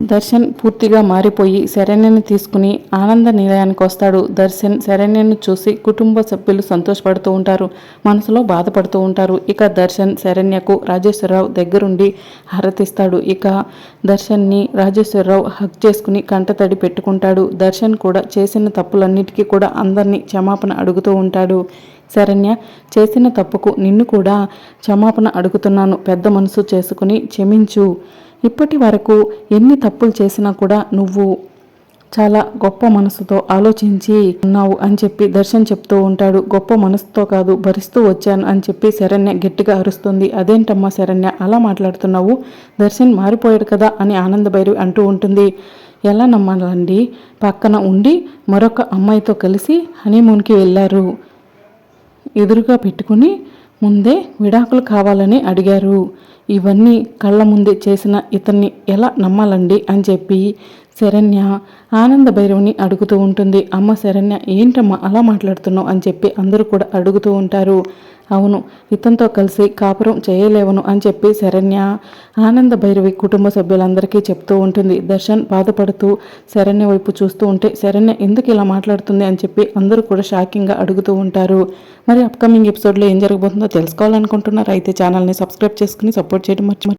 దర్శన్ పూర్తిగా మారిపోయి శరణ్యని తీసుకుని ఆనంద నిలయానికి వస్తాడు. దర్శన్ శరణ్యను చూసి కుటుంబ సభ్యులు సంతోషపడుతూ ఉంటారు. మనసులో బాధపడుతూ ఉంటారు. ఇక దర్శన్ శరణ్యకు రాజేశ్వరరావు దగ్గరుండి హారతిస్తాడు. ఇక దర్శన్ని రాజేశ్వరరావు హక్ చేసుకుని కంటతడి పెట్టుకుంటాడు. దర్శన్ కూడా చేసిన తప్పులన్నిటికీ కూడా అందరినీ క్షమాపణ అడుగుతూ ఉంటాడు. శరణ్య చేసిన తప్పుకు నిన్ను కూడా క్షమాపణ అడుగుతున్నాను. పెద్ద మనసు చేసుకుని క్షమించు. ఇప్పటి వరకు ఎన్ని తప్పులు చేసినా కూడా నువ్వు చాలా గొప్ప మనసుతో ఆలోచించి ఉన్నావు అని చెప్పి దర్శన్ చెప్తూ ఉంటాడు. గొప్ప మనసుతో కాదు భరిస్తూ వచ్చాను అని చెప్పి శరణ్య గట్టిగా అరుస్తుంది. అదేంటమ్మా శరణ్య అలా మాట్లాడుతున్నావు? దర్శన్ మారిపోయాడు కదా అని ఆనందభైరు అంటూ ఉంటుంది. ఎలా నమ్మాలండి? పక్కన ఉండి మరొక అమ్మాయితో కలిసి హనీమూన్కి వెళ్ళారు. ఎదురుగా పెట్టుకుని ముందే విడాకులు కావాలని అడిగారు. ఇవన్నీ కళ్ళ ముందే చేసిన ఇతన్ని ఎలా నమ్మాలండి? అని చెప్పి శరణ్య ఆనంద భైరవుని అడుగుతూ ఉంటుంది. అమ్మ శరణ్య ఏంటమ్మా అలా మాట్లాడుతున్నావు? అని చెప్పి అందరూ కూడా అడుగుతూ ఉంటారు. అవును ఇతనితో కలిసి కాపురం చేయలేవను అని చెప్పి శరణ్య ఆనంద భైరవి కుటుంబ సభ్యులందరికీ చెప్తూ ఉంటుంది. దర్శన్ బాధపడుతూ శరణ్య వైపు చూస్తూ ఉంటే శరణ్య ఎందుకు ఇలా మాట్లాడుతుంది అని చెప్పి అందరూ కూడా షాకింగ్గా అడుగుతూ ఉంటారు. మరి అప్కమింగ్ ఎపిసోడ్లో ఏం జరగబోతుందో తెలుసుకోవాలనుకుంటున్నారు? అయితే ఛానల్ని సబ్స్క్రైబ్ చేసుకుని సపోర్ట్ చేయడం మర్చి